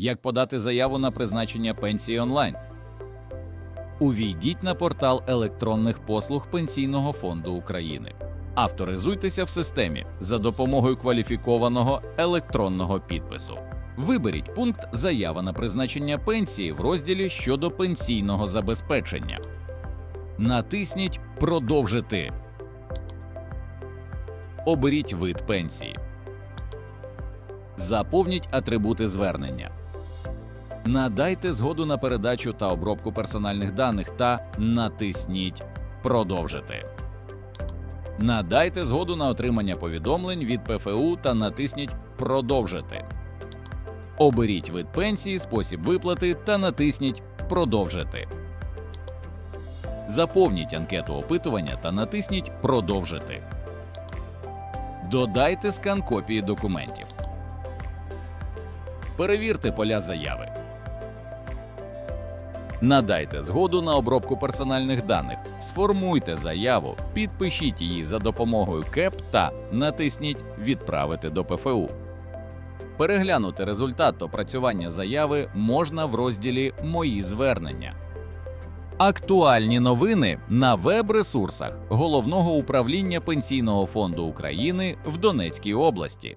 Як подати заяву на призначення пенсії онлайн? Увійдіть на портал електронних послуг Пенсійного фонду України. Авторизуйтеся в системі за допомогою кваліфікованого електронного підпису. Виберіть пункт Заява на призначення пенсії в розділі щодо пенсійного забезпечення. Натисніть Продовжити. Оберіть вид пенсії. Заповніть атрибути звернення. Надайте згоду на передачу та обробку персональних даних та натисніть Продовжити. Надайте згоду на отримання повідомлень від ПФУ та натисніть Продовжити. Оберіть вид пенсії, спосіб виплати та натисніть Продовжити. Заповніть анкету опитування та натисніть Продовжити. Додайте скан копії документів. Перевірте поля заяви. Надайте згоду на обробку персональних даних. Сформуйте заяву, підпишіть її за допомогою КЕП та натисніть Відправити до ПФУ. Переглянути результат опрацювання заяви можна в розділі Мої звернення. Актуальні новини на веб-ресурсах Головного управління Пенсійного фонду України в Донецькій області.